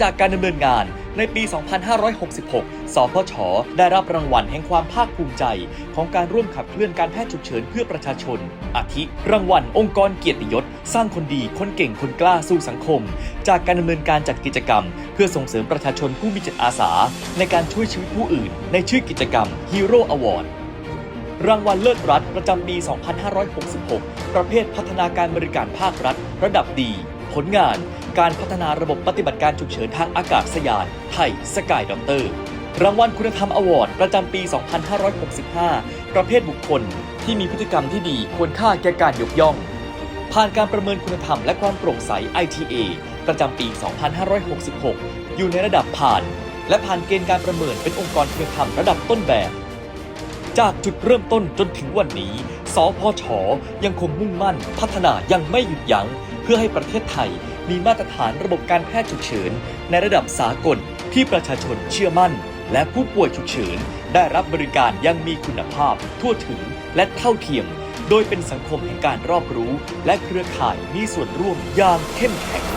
จากการดำเนินงานในปี 2566 สพช ได้รับรางวัลแห่งความภาคภูมิใจ ของการร่วมขับเคลื่อนการแพทย์ฉุกเฉินเพื่อประชาชน อาทิ รางวัลองค์กรเกียรติยศ สร้างคนดี คนเก่ง คนกล้าสู่สังคม จากการดำเนินการจัดกิจกรรม เพื่อส่งเสริมประชาชนผู้มีจิตอาสา ในการช่วยชีวิตผู้อื่น ในชื่อกิจกรรม Hero Award รางวัลเลิศรัฐประจำปี 2566 ประเภทพัฒนาการบริการภาครัฐ ระดับดี ผลงาน การพัฒนาระบบปฏิบัติการฉุกเฉินทางอากาศยาน ไทยสกายด็อกเตอร์รางวัลคุณธรรมอวอร์ดประจำปี 2565 ประเภทบุคคลที่มีพฤติกรรมที่ดีควรค่าแก่การยกย่อง ผ่านการประเมินคุณธรรมและความโปร่งใส ITA ประจำปี 2566 อยู่ในระดับผ่าน และผ่านเกณฑ์การประเมินเป็นองค์กรคุณธรรมระดับต้นแบบ จากจุดเริ่มต้นจนถึงวันนี้ สพชยังคงมุ่งมั่น พัฒนายังไม่หยุดยัง้ง พื่อให้ประเทศไทยมีมาตรฐานระบบการแพทย์ฉุกเฉิน ในระดับสากลที่ประชาชนเชื่อมั่น และผู้ป่วยฉุกเฉิน ได้รับบริการยังมีคุณภาพ ทั่วถึงและเท่าเทียม โดยเป็นสังคมแห่งการรอบรู้ และเครือข่ายมีส่วนร่วมอย่างเข้มแข็ง